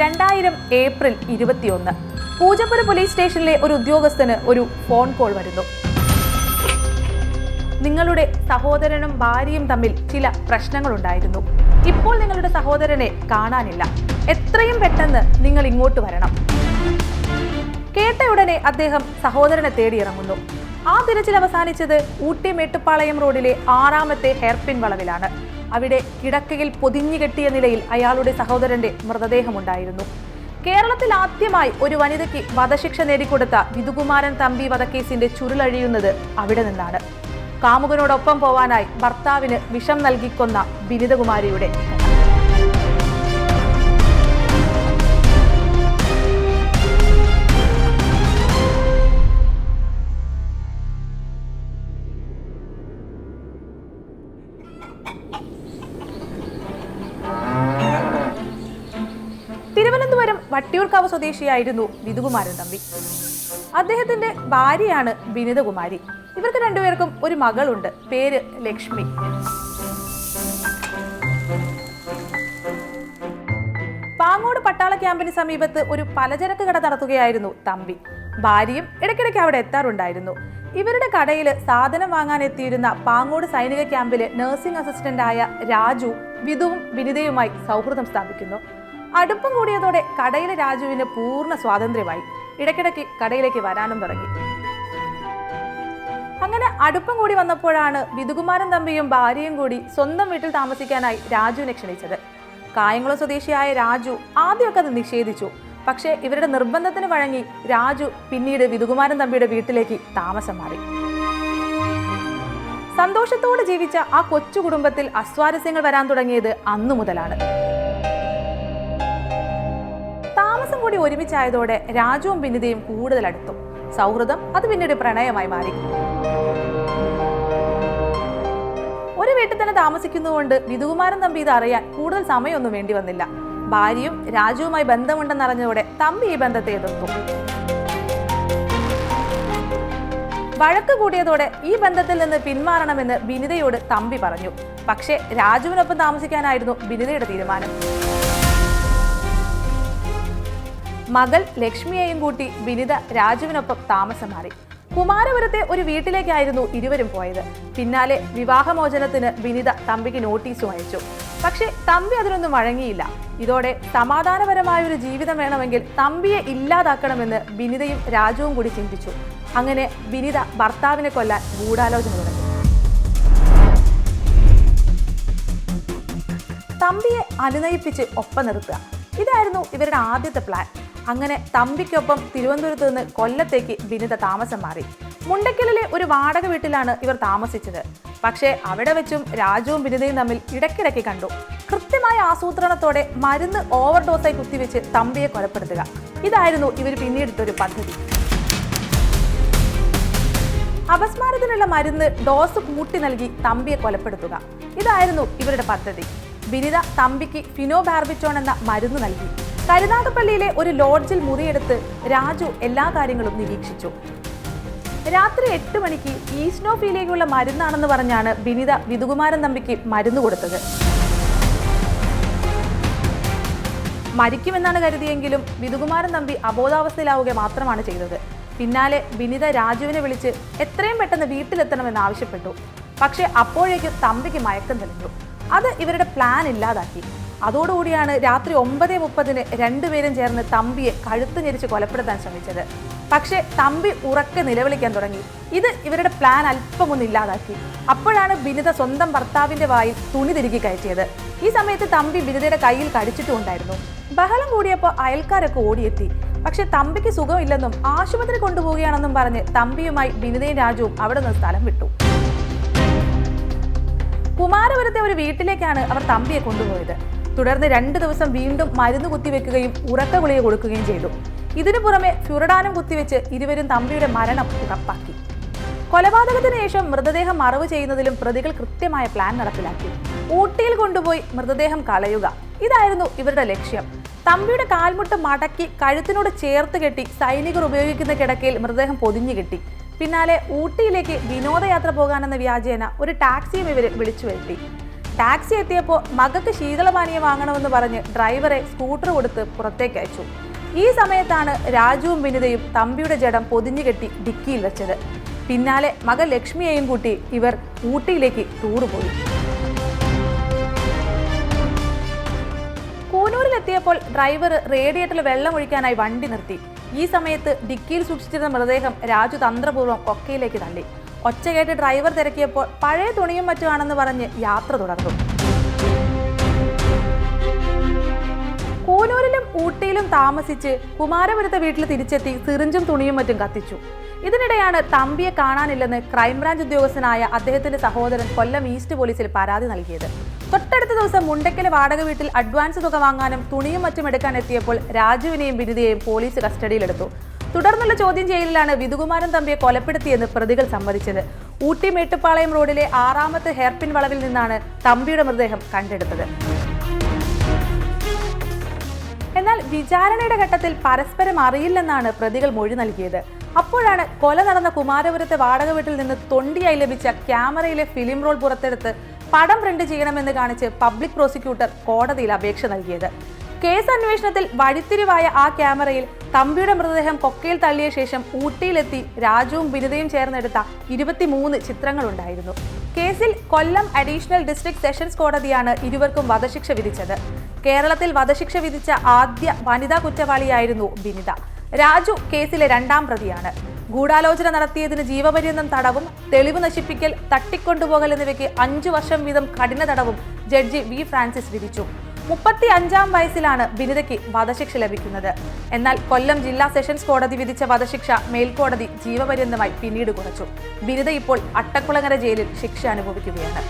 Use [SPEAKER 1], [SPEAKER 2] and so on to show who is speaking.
[SPEAKER 1] രണ്ടായിരം ഏപ്രിൽ ഇരുപത്തിയൊന്ന്. പൂജപ്പുര പോലീസ് സ്റ്റേഷനിലെ ഒരു ഉദ്യോഗസ്ഥന് ഒരു ഫോൺ കോൾ വരുന്നു. നിങ്ങളുടെ സഹോദരനും ഭാര്യയും തമ്മിൽ ചില പ്രശ്നങ്ങളുണ്ടായിരുന്നു. ഇപ്പോൾ നിങ്ങളുടെ സഹോദരനെ കാണാനില്ല. എത്രയും പെട്ടെന്ന് നിങ്ങൾ ഇങ്ങോട്ട് വരണം. കേട്ട ഉടനെ അദ്ദേഹം സഹോദരനെ തേടിയിറങ്ങുന്നു. ആ തിരച്ചിൽ അവസാനിച്ചത് ഊട്ടി മേട്ടുപ്പാളയം റോഡിലെ ആറാമത്തെ ഹെയർപിൻ വളവിലാണ്. അവിടെ കിടക്കയിൽ പൊതിഞ്ഞു കെട്ടിയ നിലയിൽ അയാളുടെ സഹോദരന്റെ മൃതദേഹമുണ്ടായിരുന്നു. കേരളത്തിൽ ആദ്യമായി ഒരു വനിതയ്ക്ക് വധശിക്ഷ നേടിക്കൊടുത്ത വിധുകുമാരൻ തമ്പി വധക്കേസിന്റെ ചുരുളഴിയുന്നത് അവിടെ നിന്നാണ്. കാമുകനോടൊപ്പം പോവാനായി ഭർത്താവിന് വിഷം നൽകിക്കൊന്ന ബിനിതകുമാരിയുടെ തിരുവനന്തപുരം വട്ടിയൂർക്കാവ് സ്വദേശിയായിരുന്നു വിധുകുമാരൻ തമ്പി. അദ്ദേഹത്തിന്റെ ഭാര്യയാണ് വിനിതകുമാരി. ഇവർക്ക് രണ്ടുപേർക്കും ഒരു മകളുണ്ട് പേര് ലക്ഷ്മി. പാങ്ങോട് പട്ടാള ക്യാമ്പിന് സമീപത്ത് ഒരു പലചരക്ക് കട നടത്തുകയായിരുന്നു തമ്പി. ഭാര്യയും ഇടയ്ക്കിടയ്ക്ക് അവിടെ എത്താറുണ്ടായിരുന്നു. ഇവരുടെ കടയിൽ സാധനം വാങ്ങാൻ എത്തിയിരുന്ന പാങ്ങോട് സൈനിക ക്യാമ്പിലെ നഴ്സിംഗ് അസിസ്റ്റന്റായ രാജു വിധുവും വിനിതയുമായി സൗഹൃദം സ്ഥാപിക്കുന്നു. അടുപ്പം കൂടിയതോടെ കടയിലെ രാജുവിന് പൂർണ സ്വാതന്ത്ര്യമായി. ഇടയ്ക്കിടയ്ക്ക് കടയിലേക്ക് വരാനും തുടങ്ങി. അങ്ങനെ അടുപ്പം കൂടി വന്നപ്പോഴാണ് വിധുകുമാരൻ തമ്പിയും ഭാര്യയും കൂടി സ്വന്തം വീട്ടിൽ താമസിക്കാനായി രാജുവിനെ ക്ഷണിച്ചത്. കായംകുളം സ്വദേശിയായ രാജു ആദ്യമൊക്കെ അത് നിഷേധിച്ചു. പക്ഷേ ഇവരുടെ നിർബന്ധത്തിന് വഴങ്ങി രാജു പിന്നീട് വിധുകുമാരൻ തമ്പിയുടെ വീട്ടിലേക്ക് താമസം മാറി. സന്തോഷത്തോടെ ജീവിച്ച ആ കൊച്ചു കുടുംബത്തിൽ അസ്വാരസ്യങ്ങൾ വരാൻ തുടങ്ങിയത് അന്നു മുതലാണ്. താമസം കൂടി ഒരുമിച്ചായതോടെ രാജുവും ഭിന്നിതയും കൂടുതൽ അടുത്തു. സൗഹൃദം അത് പിന്നീട് പ്രണയമായി മാറി. ഒരു വീട്ടിൽ തന്നെ താമസിക്കുന്നതുകൊണ്ട് വിധുകുമാരൻ തമ്പി ഇത് അറിയാൻ കൂടുതൽ സമയമൊന്നും വേണ്ടി വന്നില്ല. ഭാര്യയും രാജുവുമായി ബന്ധമുണ്ടെന്നറിഞ്ഞതോടെ തമ്പി ഈ ബന്ധത്തെ എതിർത്തു. വഴക്ക് കൂടിയതോടെ ഈ ബന്ധത്തിൽ നിന്ന് പിന്മാറണമെന്ന് ബിനിതയോട് തമ്പി പറഞ്ഞു. പക്ഷേ രാജുവിനൊപ്പം താമസിക്കാനായിരുന്നു ബിനിതയുടെ തീരുമാനം. മകൾ ലക്ഷ്മിയെയും കൂട്ടി ബിനിത രാജുവിനൊപ്പം താമസം മാറി. കുമാരപുരത്തെ ഒരു വീട്ടിലേക്കായിരുന്നു ഇരുവരും പോയത്. പിന്നാലെ വിവാഹമോചനത്തിന് വിനിത തമ്പിക്ക് നോട്ടീസും അയച്ചു പക്ഷേ തമ്പി അതിനൊന്നും വഴങ്ങിയില്ല. ഇതോടെ സമാധാനപരമായ ഒരു ജീവിതം വേണമെങ്കിൽ തമ്പിയെ ഇല്ലാതാക്കണമെന്ന് വിനിതയും രാജുവും കൂടി ചിന്തിച്ചു. അങ്ങനെ വിനിത ഭർത്താവിനെ കൊല്ലാൻ ഗൂഢാലോചന തുടങ്ങി. തമ്പിയെ അനുനയിപ്പിച്ച് ഒപ്പം നിർത്തുക. ഇതായിരുന്നു ഇവരുടെ ആദ്യത്തെ പ്ലാൻ അങ്ങനെ തമ്പിക്കൊപ്പം തിരുവനന്തപുരത്ത് നിന്ന് കൊല്ലത്തേക്ക് ബിനിത താമസം മാറി. മുണ്ടക്കലിലെ ഒരു വാടക വീട്ടിലാണ് ഇവർ താമസിച്ചത്. പക്ഷേ അവിടെ വെച്ചും രാജുവും ബിനിതയും തമ്മിൽ ഇടയ്ക്കിടയ്ക്ക് കണ്ടു. കൃത്യമായ ആസൂത്രണത്തോടെ മരുന്ന് ഓവർഡോസായി കുത്തിവെച്ച് തമ്പിയെ കൊലപ്പെടുത്തുക. ഇതായിരുന്നു ഇവർ പിന്നീടിട്ടൊരു പദ്ധതി. അപസ്മാരത്തിനുള്ള മരുന്ന് ഡോസ് കൂട്ടി നൽകി തമ്പിയെ കൊലപ്പെടുത്തുക. ഇതായിരുന്നു ഇവരുടെ പദ്ധതി. ബിനിത തമ്പിക്ക് ഫിനോബാർബിറ്റോൺ എന്ന മരുന്ന് നൽകി. കരുനാഗപ്പള്ളിയിലെ ഒരു ലോഡ്ജിൽ മുറിയെടുത്ത് രാജു എല്ലാ കാര്യങ്ങളും നിരീക്ഷിച്ചു. രാത്രി എട്ട് മണിക്ക് ഈസ്നോഫിയിലേക്കുള്ള മരുന്നാണെന്ന് പറഞ്ഞാണ് വിനിത വിധുകുമാരൻ തമ്പിക്ക് മരുന്ന് കൊടുത്തത്. മരിക്കുമെന്നാണ് കരുതിയെങ്കിലും വിധുകുമാരൻ തമ്പി അബോധാവസ്ഥയിലാവുക മാത്രമാണ് ചെയ്തത്. പിന്നാലെ വിനിത രാജുവിനെ വിളിച്ച് എത്രയും പെട്ടെന്ന് വീട്ടിലെത്തണമെന്ന് ആവശ്യപ്പെട്ടു. പക്ഷേ അപ്പോഴേക്കും തമ്പിക്ക് മയക്കം തെളിഞ്ഞു. അത് ഇവരുടെ പ്ലാൻ ഇല്ലാതാക്കി. അതോടുകൂടിയാണ് രാത്രി ഒമ്പത് മുപ്പതിന് രണ്ടുപേരും ചേർന്ന് തമ്പിയെ കഴുത്ത് ഞെരിച്ച് കൊലപ്പെടുത്താൻ ശ്രമിച്ചത്. പക്ഷേ തമ്പി ഉറക്കെ നിലവിളിക്കാൻ തുടങ്ങി. ഇത് ഇവരുടെ പ്ലാൻ അല്പമൊന്നും ഇല്ലാതാക്കി. അപ്പോഴാണ് ബിനിത സ്വന്തം ഭർത്താവിന്റെ വായിൽ തുണി തിരുകി കയറ്റിയത്. ഈ സമയത്ത് തമ്പി ബിനിതയുടെ കയ്യിൽ കടിച്ചിട്ടുണ്ടായിരുന്നു ബഹളം കൂടിയപ്പോൾ അയൽക്കാരൊക്കെ ഓടിയെത്തി. പക്ഷെ തമ്പിക്ക് സുഖമില്ലെന്നും ആശുപത്രി കൊണ്ടുപോവുകയാണെന്നും പറഞ്ഞ് തമ്പിയുമായി ബിനിതയും രാജുവും അവിടെ നിന്ന് സ്ഥലം വിട്ടു. കുമാരപുരത്തെ ഒരു വീട്ടിലേക്കാണ് അവർ തമ്പിയെ കൊണ്ടുപോയത്. തുടർന്ന് രണ്ട് ദിവസം വീണ്ടും മരുന്ന് കുത്തിവെക്കുകയും ഉറക്ക ഗുളിക കൊടുക്കുകയും ചെയ്തു. ഇതിനു പുറമെ ഫ്യുറഡാനം കുത്തിവെച്ച് ഇരുവരും തമ്പിയുടെ മരണം ഉറപ്പാക്കി. കൊലപാതകത്തിന് ശേഷം മൃതദേഹം മറവ് ചെയ്യുന്നതിലും പ്രതികൾ കൃത്യമായ പ്ലാൻ നടപ്പിലാക്കി. ഊട്ടിയിൽ കൊണ്ടുപോയി മൃതദേഹം കളയുക. ഇതായിരുന്നു ഇവരുടെ ലക്ഷ്യം. തമ്പിയുടെ കാൽമുട്ട് മടക്കി കഴുത്തിനോട് ചേർത്ത് കെട്ടി സൈനികർ ഉപയോഗിക്കുന്ന കിടക്കയിൽ മൃതദേഹം പൊതിഞ്ഞു കെട്ടി. പിന്നാലെ ഊട്ടിയിലേക്ക് വിനോദയാത്ര പോകാനെന്ന വ്യാജേന ഒരു ടാക്സിയും ഇവർ വിളിച്ചു വരുത്തി. ടാക്സി എത്തിയപ്പോൾ മകൾക്ക് ശീതളപാനീയം വാങ്ങണമെന്ന് പറഞ്ഞ് ഡ്രൈവറെ സ്കൂട്ടർ കൊടുത്ത് പുറത്തേക്ക് അയച്ചു. ഈ സമയത്താണ് രാജുവും വിനിതയും തമ്പിയുടെ ജഡം പൊതിഞ്ഞു കെട്ടി ഡിക്കിയിൽ വെച്ചത്. പിന്നാലെ മകൻ ലക്ഷ്മിയെയും കൂട്ടി ഇവർ ഊട്ടിയിലേക്ക് ടൂറ് പോയി. കൂനൂരിലെത്തിയപ്പോൾ ഡ്രൈവർ റേഡിയേറ്ററിൽ വെള്ളം ഒഴിക്കാനായി വണ്ടി നിർത്തി. ഈ സമയത്ത് ഡിക്കിയിൽ സൂക്ഷിച്ചിരുന്ന മൃതദേഹം രാജു തന്ത്രപൂർവം കൊക്കയിലേക്ക് തള്ളി. ഒച്ച കേട്ട് ഡ്രൈവർ തിരക്കിയപ്പോൾ പഴയ തുണിയും മറ്റുമാണെന്ന് പറഞ്ഞ് യാത്ര തുടർന്നു. കൂനൂരിലും ഊട്ടിയിലും താമസിച്ച് കുമാരപുരത്തെ വീട്ടിൽ തിരിച്ചെത്തി സിറിഞ്ചും തുണിയും മറ്റും കത്തിച്ചു. ഇതിനിടെയാണ് തമ്പിയെ കാണാനില്ലെന്ന് ക്രൈംബ്രാഞ്ച് ഉദ്യോഗസ്ഥനായ അദ്ദേഹത്തിന്റെ സഹോദരൻ കൊല്ലം ഈസ്റ്റ് പോലീസിൽ പരാതി നൽകിയത്. തൊട്ടടുത്ത ദിവസം മുണ്ടയ്ക്കലെ വാടക വീട്ടിൽ അഡ്വാൻസ് തുക വാങ്ങാനും തുണിയും മറ്റും എടുക്കാൻ എത്തിയപ്പോൾ രാജുവിനെയും ബിരുദയെയും പോലീസ് കസ്റ്റഡിയിലെടുത്തു. ചോദ്യം ചെയ്യലിലാണ് വിധുകുമാരൻ തമ്പിയെ കൊലപ്പെടുത്തിയെന്ന് പ്രതികൾ സമ്മതിച്ചത്. ഊട്ടി മേട്ടുപ്പാളയം റോഡിലെ ആറാമത്തെ ഹെയർപിൻ വളവിൽ നിന്നാണ് തമ്പിയുടെ മൃതദേഹം കണ്ടെടുത്തത്. എന്നാൽ വിചാരണയുടെ ഘട്ടത്തിൽ പരസ്പരം അറിയില്ലെന്നാണ് പ്രതികൾ മൊഴി നൽകിയത്. അപ്പോഴാണ് കൊല നടന്ന കുമാരപുരത്തെ വാടക വീട്ടിൽ നിന്ന് തൊണ്ടിയായി ലഭിച്ച ക്യാമറയിലെ ഫിലിം റോൾ പുറത്തെടുത്ത് പടം പ്രിന്റ് ചെയ്യണമെന്ന് കാണിച്ച് പബ്ലിക് പ്രോസിക്യൂട്ടർ കോടതിയിൽ അപേക്ഷ നൽകിയത്. കേസ് അന്വേഷണത്തിൽ വഴിത്തിരിവായ ആ ക്യാമറയിൽ തമ്പിയുടെ മൃതദേഹം കൊക്കയിൽ തള്ളിയ ശേഷം ഊട്ടിയിലെത്തി രാജുവും ബിരുദയും ചേർന്നെടുത്ത ഇരുപത്തിമൂന്ന് ചിത്രങ്ങളുണ്ടായിരുന്നു. കേസിൽ കൊല്ലം അഡീഷണൽ ഡിസ്ട്രിക്ട് സെഷൻസ് കോടതിയാണ് ഇരുവർക്കും വധശിക്ഷ വിധിച്ചത്. കേരളത്തിൽ വധശിക്ഷ വിധിച്ച ആദ്യ വനിതാ കുറ്റവാളിയായിരുന്നു ബിനിത. രാജു കേസിലെ രണ്ടാം പ്രതിയാണ്. ഗൂഢാലോചന നടത്തിയതിന് ജീവപര്യന്തം തടവും തെളിവ് നശിപ്പിക്കൽ തട്ടിക്കൊണ്ടുപോകൽ എന്നിവയ്ക്ക് അഞ്ചു വർഷം വീതം കഠിന തടവും ജഡ്ജി വി ഫ്രാൻസിസ് വിധിച്ചു. മുപ്പത്തി അഞ്ചാം വയസ്സിലാണ് ബിനിതയ്ക്ക് വധശിക്ഷ ലഭിക്കുന്നത്. എന്നാൽ കൊല്ലം ജില്ലാ സെഷൻസ് കോടതി വിധിച്ച വധശിക്ഷ മേൽക്കോടതി ജീവപര്യന്തമായി പിന്നീട് കുറച്ചു. ബിനിത ഇപ്പോൾ അട്ടക്കുളങ്ങര ജയിലിൽ ശിക്ഷ അനുഭവിക്കുകയാണ്.